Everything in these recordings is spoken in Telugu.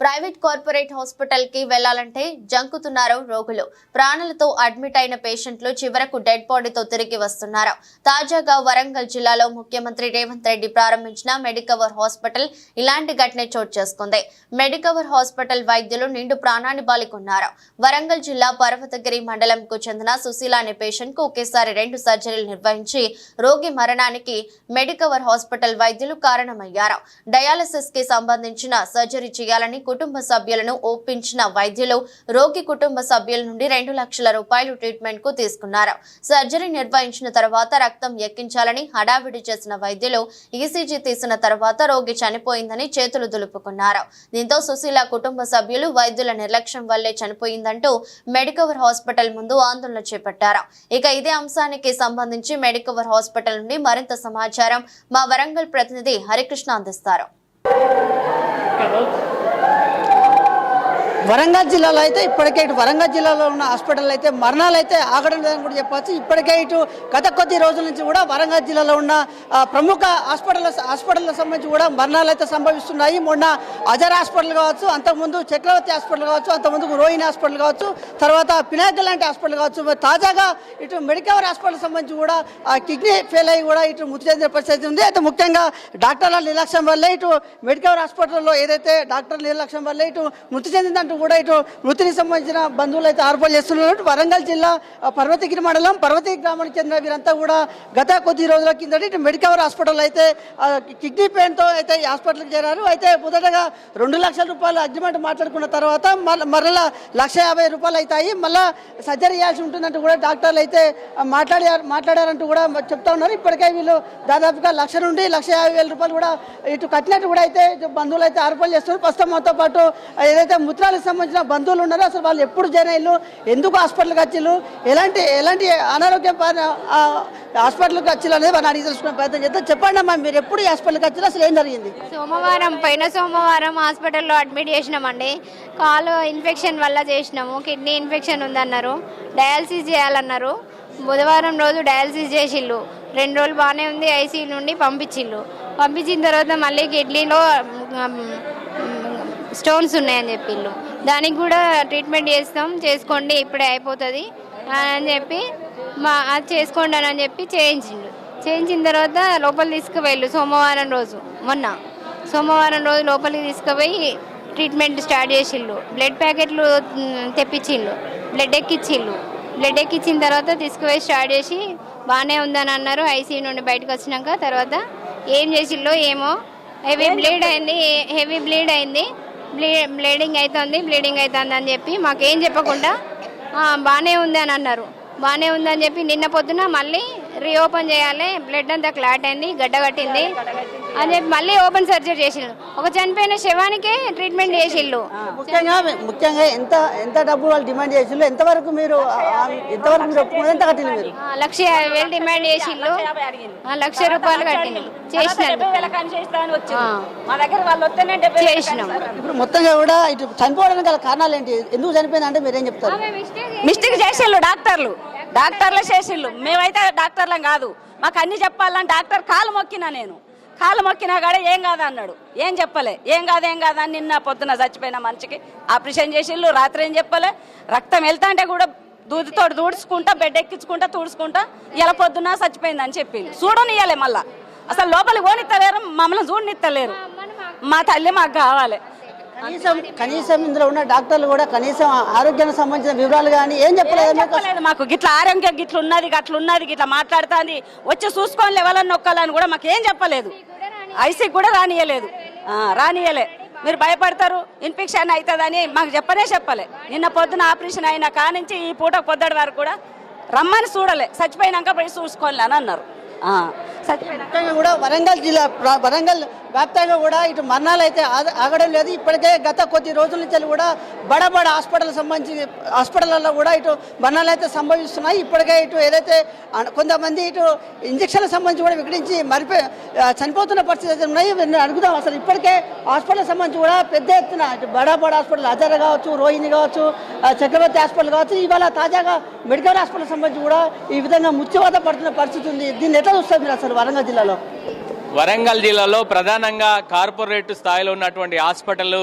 ప్రైవేట్ కార్పొరేట్ హాస్పిటల్కి వెళ్ళాలంటే జంకుతున్నారు రోగులు. ప్రాణాలతో అడ్మిట్ అయిన పేషెంట్లు చివరకు డెడ్ బాడీతో తిరిగి వస్తున్నారు. తాజాగా వరంగల్ జిల్లాలో ముఖ్యమంత్రి రేవంత్ రెడ్డి ప్రారంభించిన మెడికవర్ హాస్పిటల్ ఇలాంటి ఘటన చోటు చేసుకుంది. మెడికవర్ హాస్పిటల్ వైద్యులు నిండు ప్రాణాన్ని బాలికున్నారు. వరంగల్ జిల్లా పర్వతగిరి మండలంకు చెందిన సుశీల అనే పేషెంట్కు ఒకేసారి రెండు సర్జరీలు నిర్వహించి రోగి మరణానికి మెడికవర్ హాస్పిటల్ వైద్యులు కారణమయ్యారు. డయాలసిస్కి సంబంధించిన సర్జరీ చేయాలని కుటుంబ సభ్యులను ఒప్పించిన వైద్యులు రోగి కుటుంబ సభ్యుల నుండి రెండు లక్షల రూపాయలు ట్రీట్మెంట్కు తీసుకున్నారు. సర్జరీ నిర్వహించిన తర్వాత రక్తం ఎక్కించాలని హడావిడి చేసిన వైద్యులు ఈసీజీ తీసిన తర్వాత రోగి చనిపోయిందని చేతులు దులుపుకున్నారు. దీంతో సుశీల కుటుంబ సభ్యులు వైద్యుల నిర్లక్ష్యం వల్లే చనిపోయిందంటూ మెడికవర్ హాస్పిటల్ ముందు ఆందోళన చేపట్టారు. ఇక ఇదే అంశానికి సంబంధించి మెడికవర్ హాస్పిటల్ నుండి మరింత సమాచారం మా వరంగల్ ప్రతినిధి హరికృష్ణ అందిస్తారు. వరంగల్ జిల్లాలో అయితే ఇప్పటికే ఇటు వరంగల్ జిల్లాలో ఉన్న హాస్పిటల్ అయితే మరణాలు అయితే ఆగడం లేదని కూడా చెప్పవచ్చు ఇప్పటికే ఇటు గత కొద్ది రోజుల నుంచి కూడా వరంగల్ జిల్లాలో ఉన్న ప్రముఖ హాస్పిటల్ హాస్పిటల్కి సంబంధించి కూడా మరణాలు అయితే సంభవిస్తున్నాయి. మొన్న అజర్ హాస్పిటల్ కావచ్చు అంతకుముందు చక్రవర్తి హాస్పిటల్ కావచ్చు అంతకుముందు రోహిణి హాస్పిటల్ కావచ్చు తర్వాత పినాకల్ లాంటి హాస్పిటల్ కావచ్చు తాజాగా ఇటు మెడికవర్ హాస్పిటల్ సంబంధించి కూడా కిడ్నీ ఫెయిల్ అయ్యి కూడా ఇటు మృతి చెందిన పరిస్థితి ఉంది. అయితే ముఖ్యంగా డాక్టర్ల నిర్లక్ష్యం వల్లే ఇటు మెడికవర్ హాస్పిటల్లో ఏదైతే డాక్టర్ల నిర్లక్ష్యం వల్లే ఇటు మృతి అంటూ కూడా ఇటు మృతికి సంబంధించిన బంధువులు అయితే ఆరోపణలు చేస్తున్నారు. వరంగల్ జిల్లా పర్వతగిరి మండలం పర్వతగిరి గ్రామానికి చెందిన వీరంతా కూడా గత కొద్ది రోజుల కిందట ఇటు మెడికవర్ హాస్పిటల్ అయితే కిడ్నీ పెయిన్తో అయితే ఈ హాస్పిటల్కి చేరారు. అయితే మొదటగా రెండు లక్షల రూపాయలు అగ్రిమెంట్ మాట్లాడుకున్న తర్వాత మళ్ళీ మరలా లక్ష యాభై రూపాయలు అవుతాయి. మళ్ళా సర్జరీ చేయాల్సి ఉంటుందంటూ కూడా డాక్టర్లు అయితే మాట్లాడారు మాట్లాడారంటూ కూడా చెప్తా ఉన్నారు. ఇప్పటికే వీళ్ళు దాదాపుగా లక్ష నుండి లక్ష యాభై వేల రూపాయలు కూడా ఇటు కట్టినట్టు కూడా అయితే బంధువులు అయితే ఆరోపణలు చేస్తున్నారు. ప్రస్తుతం మాతో పాటు ఏదైతే ముత్రాలకు సంబంధించిన బంధువులు ఉన్నారు. అసలు వాళ్ళు ఎప్పుడు జాయిన్ అయ్యారు ఎందుకు హాస్పిటల్కి వచ్చిళ్ళు? ఎలాంటి ఎలాంటి అనారోగ్యం హాస్పిటల్కి వచ్చిళ్ళు అనేది మనం అడిగి తెలుసుకునే ప్రయత్నం చేద్దాం. చెప్పండి అమ్మా మీరు ఎప్పుడు ఈ హాస్పిటల్కి వచ్చారు అసలు ఏం జరిగింది? సోమవారం పైన సోమవారం హాస్పిటల్లో అడ్మిట్ చేసినామండి. కాలు ఇన్ఫెక్షన్ వల్ల చేసినాము. కిడ్నీ ఇన్ఫెక్షన్ ఉందన్నారు. డయాలసిస్ చేయాలన్నారు. బుధవారం రోజు డయాలసిస్ చేసిళ్ళు. రెండు రోజులు బాగానే ఉంది ఐసీయూ నుండి పంపించిళ్ళు. పంపించిన తర్వాత మళ్ళీ కిడ్నీలో స్టోన్స్ ఉన్నాయని చెప్పిళ్ళు. దానికి కూడా ట్రీట్మెంట్ చేస్తాం చేసుకోండి ఇప్పుడే అయిపోతుంది అని చెప్పి మా అది చేసుకోండి అని చెప్పి చేయించిండు. చేయించిన తర్వాత లోపల తీసుకువెళ్ళు సోమవారం రోజు మొన్న. సోమవారం రోజు లోపలికి తీసుకుపోయి ట్రీట్మెంట్ స్టార్ట్ చేసిళ్ళు బ్లడ్ ప్యాకెట్లు మ్, తెప్పించిళ్ళు బ్లడ్ ఎక్కిచ్చిళ్ళు బ్లడ్ ఎక్కిచ్చిన తర్వాత తీసుకుపోయి స్టార్ట్ చేసి బాగానే ఉందని అన్నారు. ఐసీయూ నుండి బయటకు వచ్చినాక తర్వాత ఏం చేసిల్లో ఏమో హెవీ బ్లీడ్ అయింది హెవీ బ్లీడ్ అయింది. బ్లీ బ్లీడింగ్ అవుతుంది బ్లీడింగ్ అవుతుంది అని చెప్పి మాకేం చెప్పకుండా బాగానే ఉంది అని అన్నారు. బాగానే ఉందని చెప్పి నిన్న పొద్దున మళ్ళీ రీఓపెన్ చేయాలి బ్లడ్ అంతా క్లాట్ అయింది గడ్డ కట్టింది అని చెప్పి మళ్ళీ ఓపెన్ సర్జరీ చేసిండు ఒక చనిపోయిన శవానికే ట్రీట్మెంట్ చేసిళ్ళు ముఖ్యంగా ముఖ్యంగా ఎంత ఎంత డబ్బు వాళ్ళు డిమాండ్ చేసిండ్రు ఎంతవరకు మీరు ఎంతవరకు మీరు ఎంత కట్టింది మీరు? లక్ష యాభై వేలు డిమాండ్ చేసిళ్ళు ఆ, లక్ష రూపాయలు కట్టిండు చేసినారు. ఆ, మా దగ్గర వాళ్ళు వస్తేనే డెబ్బై చేసినాం. ఇప్పుడు మొత్తంగా కూడా ఇటు చనిపోవడానికి గల కారణాలు ఏంటి? ఎందుకు చనిపోయింది అంటే మీరేం చెప్తారు? మిస్టేక్ చేసిళ్ళు డాక్టర్లు. డాక్టర్లే చేసిళ్ళు మేమైతే డాక్టర్లం కాదు. మాకు అన్ని చెప్పాలని డాక్టర్ కాలు మొక్కినా నేను. కాలు మొక్కినా కాడ ఏం కాదు అన్నాడు ఏం చెప్పలే? ఏం కాదు ఏం కాదు అని నిన్న పొద్దున చచ్చిపోయిన మనిషికి ఆపరేషన్ చేసిళ్ళు రాత్రి ఏం చెప్పలే? రక్తం వెళ్తా అంటే కూడా దూదితో దూడ్చుకుంటా బెడ్ ఎక్కించుకుంటా తుడుచుకుంటా ఇలా పొద్దున చచ్చిపోయిందని చెప్పింది చూడనియ్యలే మళ్ళా. అసలు లోపలికి పోనిత్తలేరు మమ్మల్ని చూడనిత్తలేరు మా తల్లి మాకు కావాలి. కనీసం కనీసం ఇందులో ఉన్న డాక్టర్లు కూడా కనీసం ఆరోగ్యానికి సంబంధించిన వివరాలు కానీ ఏం చెప్పలేదు మీకు. గిట్ల ఆరోగ్యం గిట్ల ఉన్నది గట్ల ఉన్నది గిట్ల మాట్లాడుతుంది. వచ్చి చూసుకొని లెవెలని నొక్కాలని కూడా మాకు ఏం చెప్పలేదు. ఐసీకి కూడా రానియలేదు. రానియలే. మీరు భయపడతారు ఇన్ఫెక్షన్ అవుతుందని మాకు చెప్పనే చెప్పలే. నిన్న పొద్దున ఆపరేషన్ అయిన కానించి ఈ పూట పొద్దుటి వరకు కూడా రమ్మని చూడలే. చచ్చిపోయినాక పోయి చూసుకోవాలి అని అన్నారు. చచ్చిపోయినాక కూడా వరంగల్ జిల్లా వరంగల్ వ్యాప్తంగా కూడా ఇటు మరణాలు అయితే ఆగ- ఆగడం లేదు. ఇప్పటికే గత కొద్ది రోజుల నుంచి కూడా బడబడ బడ హాస్పిటల్ సంబంధించి హాస్పిటల్లో కూడా ఇటు మరణాలు అయితే సంభవిస్తున్నాయి. ఇప్పటికే ఇటు ఏదైతే కొంతమంది ఇటు ఇంజక్షన్లకు సంబంధించి కూడా వికటించి మరిపోయి చనిపోతున్న పరిస్థితి అయితే ఉన్నాయి. అడుగుదాం. అసలు ఇప్పటికే హాస్పిటల్ సంబంధించి కూడా పెద్ద ఎత్తున ఇటు బడా హాస్పిటల్ అజర్ కావచ్చు రోహిణి కావచ్చు చక్రవర్తి హాస్పిటల్ కావచ్చు ఇవాళ తాజాగా మెడికల్ హాస్పిటల్ సంబంధించి కూడా ఈ విధంగా ముత్యవాత పడుతున్న పరిస్థితి ఉంది. దీన్ని ఎట్లా చూస్తారు మీరు అసలు వరంగల్ జిల్లాలో? వరంగల్ జిల్లాలో ప్రధానంగా కార్పొరేట్ స్థాయిలో ఉన్నటువంటి హాస్పిటల్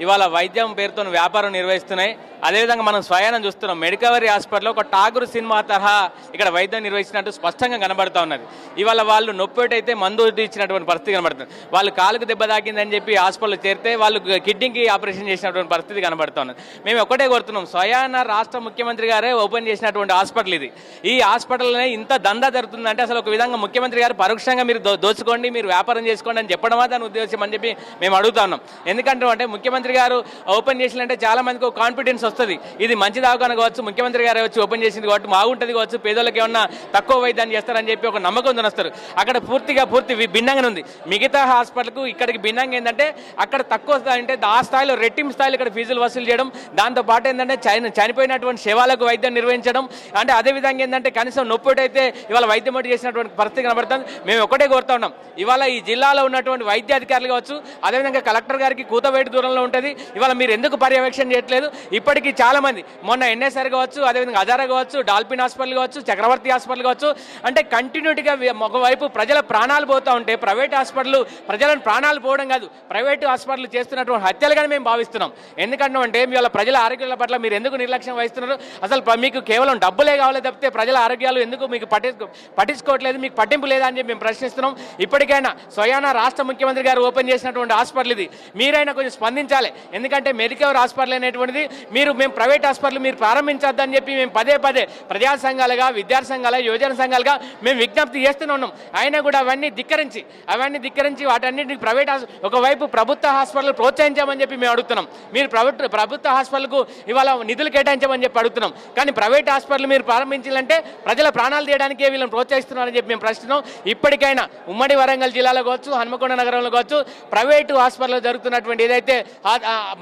ఇవాళ వైద్యం పేరుతో వ్యాపారం నిర్వహిస్తున్నాయి. అదేవిధంగా మనం స్వయానం చూస్తున్నాం. మెడికవరీ హాస్పిటల్లో ఒక టాగురు సినిమా తరహా ఇక్కడ వైద్యం నిర్వహించినట్టు స్పష్టంగా కనబడుతూ ఉన్నది. ఇవాళ వాళ్ళు నొప్పిటైతే మందు ఇచ్చినటువంటి పరిస్థితి కనబడుతుంది. వాళ్ళు కాలుకు దెబ్బ తాకిందని చెప్పి హాస్పిటల్ చేరితే వాళ్ళు కిడ్నీకి ఆపరేషన్ చేసినటువంటి పరిస్థితి కనబడుతూ ఉన్నది. మేము ఒకటే కోరుతున్నాం. స్వయాన రాష్ట్ర ముఖ్యమంత్రి గారే ఓపెన్ చేసినటువంటి హాస్పిటల్ ఇది. ఈ హాస్పిటల్నే ఇంత దందా జరుగుతుందంటే అసలు ఒక విధంగా ముఖ్యమంత్రి గారు పరోక్షంగా మీరు దో- దోచుకోండి మీరు వ్యాపారం చేసుకోండి అని చెప్పడమా దాని ఉద్దేశం అని చెప్పి మేము అడుగుతా ఉన్నాం. ఎందుకంటే అంటే ముఖ్యమంత్రి గారు ఓపెన్ చేసినంటే చాలా మందికి ఒక కాన్ఫిడెన్స్ వస్తుంది. ఇది మంచి దావకాన కావచ్చు ముఖ్యమంత్రి గారు వచ్చి ఓపెన్ చేసింది కాబట్టి బాగుంటుంది కావచ్చు పేదోళ్ళకి ఏమన్నా తక్కువ వైద్యాన్ని చేస్తారని చెప్పి ఒక నమ్మకం వస్తారు. అక్కడ పూర్తిగా పూర్తి భిన్నంగా ఉంది. మిగతా హాస్పిటల్కు ఇక్కడికి భిన్నంగా ఏంటంటే అక్కడ తక్కువ అంటే ఆ స్థాయిలో రెట్టింపు స్థాయిలో ఇక్కడ ఫీజులు వసూలు చేయడం దాంతో పాటు ఏంటంటే చని- చనిపోయినటువంటి శవాలకు వైద్యం నిర్వహించడం అంటే అదే విధంగా ఏంటంటే కనీసం నొప్పిటైతే ఇవాళ వైద్యం ఒకటి చేసినటువంటి పరిస్థితి కనబడుతుంది. మేము ఒకటే కోరుతా ఉన్నాం. ఇవాళ ఈ జిల్లాలో ఉన్నటువంటి వైద్య అధికారులు కావచ్చు అదేవిధంగా కలెక్టర్ గారికి కూతవేటి దూరంలో ఉంటుంది. ఇవాళ మీరు ఎందుకు పర్యవేక్షణ చేయట్లేదు? ఇప్పటికీ చాలా మంది మొన్న ఎన్ఎస్ఆర్ కావచ్చు అదేవిధంగా అజారా కావచ్చు డాల్ఫిన్ హాస్పిటల్ కావచ్చు చక్రవర్తి హాస్పిటల్ కావచ్చు అంటే కంటిన్యూటీగా ఒకవైపు ప్రజల ప్రాణాలు పోతూ ఉంటే ప్రైవేట్ హాస్పిటల్ ప్రజలను ప్రాణాలు పోవడం కాదు ప్రైవేట్ హాస్పిటల్ చేస్తున్నటువంటి హత్యలుగానే మేము భావిస్తున్నాం. ఎందుకంటే ఇవాళ ప్రజల ఆరోగ్యాల పట్ల మీరు ఎందుకు నిర్లక్ష్యం వహిస్తున్నారు? అసలు మీకు కేవలం డబ్బులే కావాలి తప్పితే ప్రజల ఆరోగ్యాలు ఎందుకు మీకు పట్టించుకో పట్టించుకోవట్లేదు? మీకు పట్టింపు లేదా అని చెప్పి మేము ప్రశ్నిస్తున్నాం. ఇప్పటికైనా స్వయాన రాష్ట్ర ముఖ్యమంత్రి గారు ఓపెన్ చేసినటువంటి హాస్పిటల్ ఇది. మీరైనా కొంచెం స్పందించాలి. ఎందుకంటే మెడికవర్ హాస్పిటల్ అనేటువంటిది మీరు మేము ప్రైవేట్ హాస్పిటల్ మీరు ప్రారంభించొద్దని చెప్పి మేము పదే పదే ప్రజా సంఘాలుగా విద్యార్థి సంఘాల యువజన సంఘాలుగా మేము విజ్ఞప్తి చేస్తూనే ఉన్నాం. అయినా కూడా అవన్నీ ధిక్కరించి అవన్నీ ధిక్కరించి వాటన్నిటిని ప్రైవేట్ ఒకవైపు ప్రభుత్వ హాస్పిటల్ ప్రోత్సహించామని చెప్పి మేము అడుగుతున్నాం. మీరు ప్రభుత్వ ప్రభుత్వ హాస్పిటల్కు ఇవాళ నిధులు కేటాయించమని చెప్పి అడుగుతున్నాం. కానీ ప్రైవేట్ హాస్పిటల్ మీరు ప్రారంభించాలంటే ప్రజల ప్రాణాలు తీయడానికే వీళ్ళని ప్రోత్సహిస్తున్నారని చెప్పి మేము ప్రశ్నిస్తున్నాం. ఇప్పటికైనా ఉమ్మడి వరంగల్ జిల్లాలో కావచ్చు హనుమకొండ నగరంలో కావచ్చు ప్రైవేటు హాస్పిటల్లో జరుగుతున్నటువంటి ఏదైతే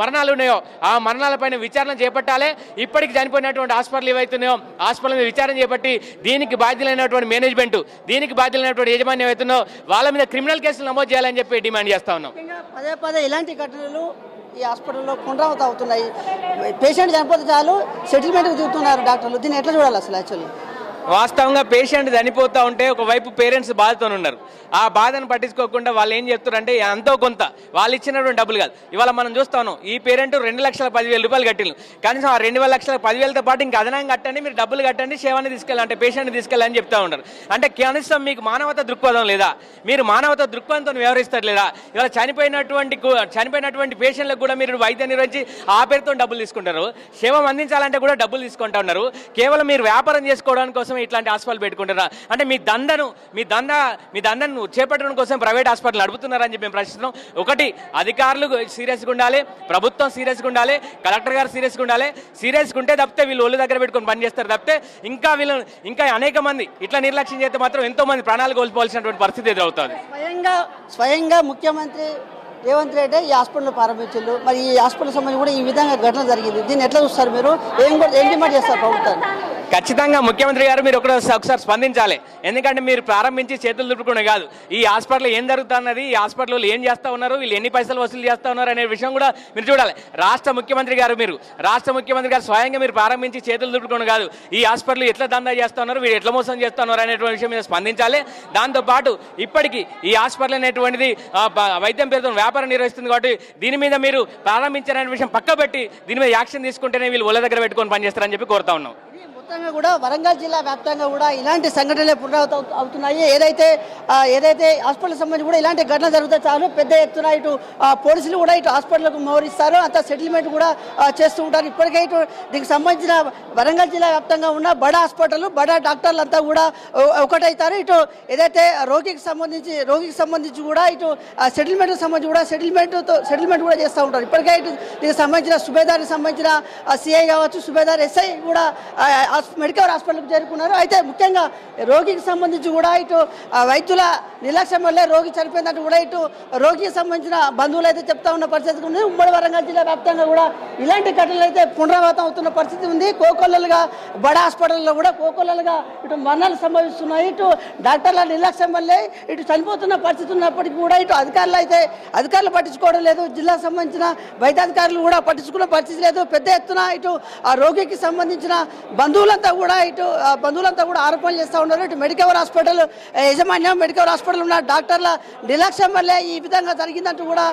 మరణాలు ఉన్నాయో ఆ మరణాలపైన విచారణ చేపట్టాలి. ఇప్పటికి చనిపోయినటువంటి హాస్పిటల్ ఏవైతున్నాయో హాస్పిటల్ మీద విచారణ చేపట్టి దీనికి బాధ్యులైనటువంటి మేనేజ్మెంట్ దీనికి బాధ్యులైనటువంటి యాజమాన్యం ఏవైతున్నాయో వాళ్ళ మీద క్రిమినల్ కేసులు నమోదు చేయాలని చెప్పి డిమాండ్ చేస్తా ఉన్నాం. పదే పదే ఇలాంటి ఘటనలు ఈ హాస్పిటల్లో పునరావృతం అవుతున్నాయి పేషెంట్ చనిపోతే చాలు సెటిల్మెంట్కి చూస్తున్నారు డాక్టర్లు. దీన్ని ఎట్లా చూడాలి అసలు యాక్చువల్లీ? వాస్తవంగా పేషెంట్ చనిపోతూ ఉంటే ఒకవైపు పేరెంట్స్ బాధతో ఉన్నారు. ఆ బాధను పట్టించుకోకుండా వాళ్ళు ఏం చెప్తారంటే ఎంతో కొంత వాళ్ళు ఇచ్చినటువంటి డబ్బులు కాదు. ఇవాళ మనం చూస్తాను ఈ పేరెంట్ రెండు లక్షల పదివేల రూపాయలు కట్టిన కనీసం ఆ రెండు వేల లక్షల పదివేలతో పాటు ఇంకా అదనంగా కట్టండి మీరు డబ్బులు కట్టండి సేవని తీసుకెళ్ళి అంటే పేషెంట్ని తీసుకెళ్ళని చెప్తా ఉన్నారు. అంటే కనీసం మీకు మానవత దృక్పథం లేదా? మీరు మానవత దృక్పథంతో వ్యవహరిస్తారు లేదా ఇవాళ చనిపోయినటువంటి చనిపోయినటువంటి పేషెంట్లకు కూడా మీరు వైద్యం నిర్వహించి ఆ పేరుతో డబ్బులు తీసుకుంటారు. సేవం అందించాలంటే కూడా డబ్బులు తీసుకుంటా ఉన్నారు. కేవలం మీరు వ్యాపారం చేసుకోవడానికి కోసమే ఇట్లాంటి హాస్పిటల్ పెట్టుకుంటారా అంటే మీ దందను మీ దంద మీ దందను చేపట్టడం కోసం ప్రైవేట్ హాస్పిటల్ నడుపుతున్నారని చెప్పి మేము ప్రశ్నిస్తున్నాం. ఒకటి అధికారులు సీరియస్గా ఉండాలి ప్రభుత్వం సీరియస్గా ఉండాలి కలెక్టర్ గారు సీరియస్గా ఉండాలి. సీరియస్గా ఉంటే తప్పితే వీళ్ళు ఒళ్ళు దగ్గర పెట్టుకొని పని చేస్తారు తప్పితే ఇంకా వీళ్ళు ఇంకా అనేక మంది ఇట్లా నిర్లక్ష్యం చేస్తే మాత్రం ఎంతో మంది ప్రాణాలు కోల్పోవాల్సినటువంటి పరిస్థితి ఎదురవుతుంది. స్వయంగా స్వయంగా ముఖ్యమంత్రి రేవంత్ రెడ్డి ఈ హాస్పిటల్ ప్రారంభించారు మరి ఈ హాస్పిటల్ సంబంధించి కూడా ఈ విధంగా ఘటన జరిగింది. దీన్ని ఎట్లా చూస్తారు మీరు? ఏం కూడా ఏం డిమాండ్ చేస్తారు ప్రభుత్వాన్ని? ఖచ్చితంగా ముఖ్యమంత్రి గారు మీరు ఒకటి ఒకసారి స్పందించాలి. ఎందుకంటే మీరు ప్రారంభించి చేతులు దుట్టుకునే కాదు. ఈ హాస్పిటల్ ఏం జరుగుతున్నది? ఈ హాస్పిటల్లో ఏం చేస్తా ఉన్నారు? వీళ్ళు ఎన్ని పైసలు వసూలు చేస్తూ ఉన్నారు అనే విషయం కూడా మీరు చూడాలి. రాష్ట్ర ముఖ్యమంత్రి గారు మీరు రాష్ట్ర ముఖ్యమంత్రి గారు స్వయంగా మీరు ప్రారంభించి చేతులు దుట్టుకుని కాదు. ఈ హాస్పిటల్ ఎట్లా దందా చేస్తూ ఉన్నారు? వీళ్ళు ఎట్లా మోసం చేస్తూ ఉన్నారు అనేటువంటి విషయం మీద స్పందించాలి. దాంతోపాటు ఇప్పటికీ ఈ హాస్పిటల్ అనేటువంటిది వైద్యం పేరుతో వ్యాపారం నిర్వహిస్తుంది కాబట్టి దీని మీద మీరు ప్రారంభించారనే విషయం పక్కబెట్టి దీని మీద యాక్షన్ తీసుకుంటేనే వీళ్ళు ఒళ్ళ దగ్గర పెట్టుకొని పనిచేస్తారని చెప్పి కోరుతా ఉన్నాం. వ్యాప్తంగా కూడా వరంగల్ జిల్లా వ్యాప్తంగా కూడా ఇలాంటి సంఘటనలే పునరావృత అవుతున్నాయి. ఏదైతే ఏదైతే హాస్పిటల్ సంబంధించి కూడా ఇలాంటి ఘటన జరుగుతాయి చాలు పెద్ద ఎత్తున ఇటు పోలీసులు కూడా ఇటు హాస్పిటల్కు మోహరిస్తారు. అంత సెటిల్మెంట్ కూడా చేస్తూ ఉంటారు. ఇప్పటికే ఇటు దీనికి సంబంధించిన వరంగల్ జిల్లా వ్యాప్తంగా ఉన్న బడా హాస్పిటల్ బడా డాక్టర్లు అంతా కూడా ఒ- ఒకటైతారు. ఇటు ఏదైతే రోగికి సంబంధించి రోగికి సంబంధించి కూడా ఇటు సెటిల్మెంట్ సంబంధించి కూడా సెటిల్మెంట్ సెటిల్మెంట్ కూడా చేస్తూ ఉంటారు. ఇప్పటికే ఇటు దీనికి సంబంధించిన సుబేదారికి సంబంధించిన సిఐ కావచ్చు సుబేదార్ ఎస్ఐ కూడా మెడికల్ హాస్పిటల్కి చేరుకున్నారు. అయితే ముఖ్యంగా రోగికి సంబంధించి కూడా ఇటు ఆ, వైద్యుల నిర్లక్ష్యం వల్లే రోగి చనిపోయిందంటూ కూడా ఇటు రోగికి సంబంధించిన బంధువులు అయితే చెప్తా ఉన్న పరిస్థితి ఉంది. ఉమ్మడి వరంగల్ జిల్లా వ్యాప్తంగా కూడా ఇలాంటి ఘటనలు అయితే పునరావృతం అవుతున్న పరిస్థితి ఉంది. కోకొల్లలుగా బడ హాస్పిటల్లో కూడా కోకొల్లలుగా ఇటు మరణాలు సంభవిస్తున్నాయి. ఇటు డాక్టర్ల నిర్లక్ష్యం వల్లే ఇటు చనిపోతున్న పరిస్థితి ఉన్నప్పటికీ కూడా ఇటు అధికారులు అయితే అధికారులు పట్టించుకోవడం లేదు. జిల్లా సంబంధించిన వైద్యాధికారులు కూడా పట్టించుకున్న పరిస్థితి లేదు. పెద్ద ఎత్తున ఇటు ఆ రోగికి సంబంధించిన బంధువులు బంధువులంతా కూడా ఇటు బంధువులంతా కూడా ఆరోపణలు చేస్తూ ఉన్నారు. ఇటు మెడికవర్ హాస్పిటల్ యజమాన్యం మెడికవర్ హాస్పిటల్ ఉన్న డాక్టర్ల నిర్లక్ష్యం వల్లే ఈ విధంగా జరిగిందంటూ కూడా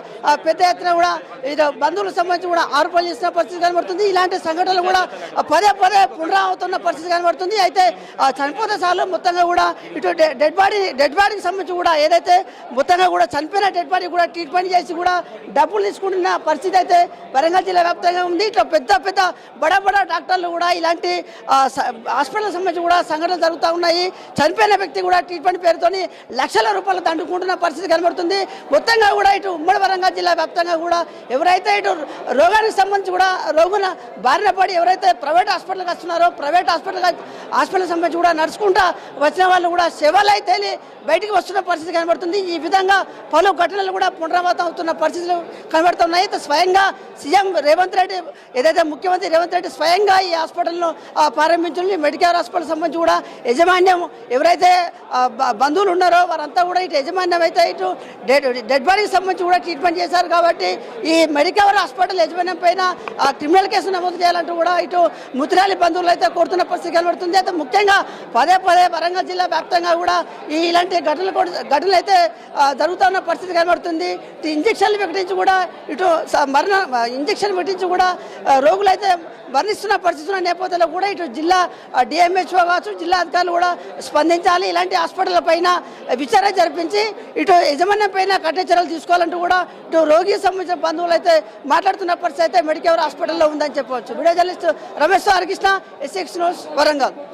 పెద్ద ఎత్తున కూడా ఇటు బంధువులకు సంబంధించి కూడా ఆరోపణలు చేసిన పరిస్థితి కనబడుతుంది. ఇలాంటి సంఘటనలు కూడా పదే పదే పునరావుతున్న పరిస్థితి కనబడుతుంది. అయితే చనిపోతే సార్లు మొత్తంగా కూడా ఇటు డెడ్ బాడీ డెడ్ బాడీకి సంబంధించి కూడా ఏదైతే మొత్తంగా కూడా చనిపోయిన డెడ్ బాడీ కూడా ట్రీట్మెంట్ చేసి కూడా డబ్బులు తీసుకుంటున్న పరిస్థితి అయితే వరంగల్ జిల్లా వ్యాప్తంగా ఉంది. ఇట్లా పెద్ద పెద్ద బడా బడా డాక్టర్లు కూడా ఇలాంటి హాస్పిటల్ సంబంధించి కూడా సంఘటనలు జరుగుతూ ఉన్నాయి. చనిపోయిన వ్యక్తి కూడా ట్రీట్మెంట్ పేరుతోని లక్షల రూపాయలు దండుకుంటున్న పరిస్థితి కనబడుతుంది. మొత్తంగా కూడా ఇటు ఉమ్మడి వరంగల్ జిల్లా వ్యాప్తంగా కూడా ఎవరైతే ఇటు రోగానికి సంబంధించి కూడా రోగున బారిన పడి ఎవరైతే ప్రైవేట్ హాస్పిటల్కి వస్తున్నారో ప్రైవేట్ హాస్పిటల్ హాస్పిటల్ సంబంధించి కూడా నడుచుకుంటా వచ్చిన వాళ్ళు కూడా సేవలు అయితే బయటికి వస్తున్న పరిస్థితి కనబడుతుంది. ఈ విధంగా పలు ఘటనలు కూడా పునరావృతం అవుతున్న పరిస్థితులు కనబడుతున్నాయి. అయితే స్వయంగా సీఎం రేవంత్ రెడ్డి ఏదైతే ముఖ్యమంత్రి రేవంత్ రెడ్డి స్వయంగా ఈ హాస్పిటల్ను ఆ, ప్రారంభించింది మెడికేర్ హాస్పిటల్ సంబంధించి కూడా యజమాన్యం ఎవరైతే బ- బంధువులు ఉన్నారో వారంతా కూడా ఇటు యజమాన్యం అయితే ఇటు డెడ్ డెడ్ బాడీకి సంబంధించి కూడా ట్రీట్మెంట్ చేశారు కాబట్టి ఈ మెడికవర్ హాస్పిటల్ యజమాన్యం పైన క్రిమినల్ కేసు నమోదు చేయాలంటూ కూడా ఇటు ముత్రాలి బంధువులు అయితే కోరుతున్న పరిస్థితి కనబడుతుంది. అయితే ముఖ్యంగా పదే పదే వరంగల్ జిల్లా వ్యాప్తంగా కూడా ఈ ఇలాంటి ఘటనలు కూడా ఘటనలు అయితే జరుగుతున్న పరిస్థితి కనబడుతుంది. ఇంజక్షన్లు పెట్టించి కూడా ఇటు స- మరణ ఇంజక్షన్ పెట్టించి కూడా రోగులైతే రోగులు అయితే మరణిస్తున్న పరిస్థితుల నేపథ్యంలో కూడా ఇటు జిల్లా డిఎంహెచ్ఓ కావచ్చు జిల్లా అధికారులు కూడా స్పందించాలి. ఇలాంటి హాస్పిటల్ పైన విచారణ జరిపించి ఇటు యజమాన్యం పైన కఠిన చర్యలు తీసుకోవాలంటూ కూడా ఇటు రోగికి సంబంధించిన బంధువులు అయితే మాట్లాడుతున్న పరిస్థితి అయితే మెడికేవర్ హాస్పిటల్లో ఉందని చెప్పవచ్చు. Video journalist Ramesh Harikrishna SX news Warangal.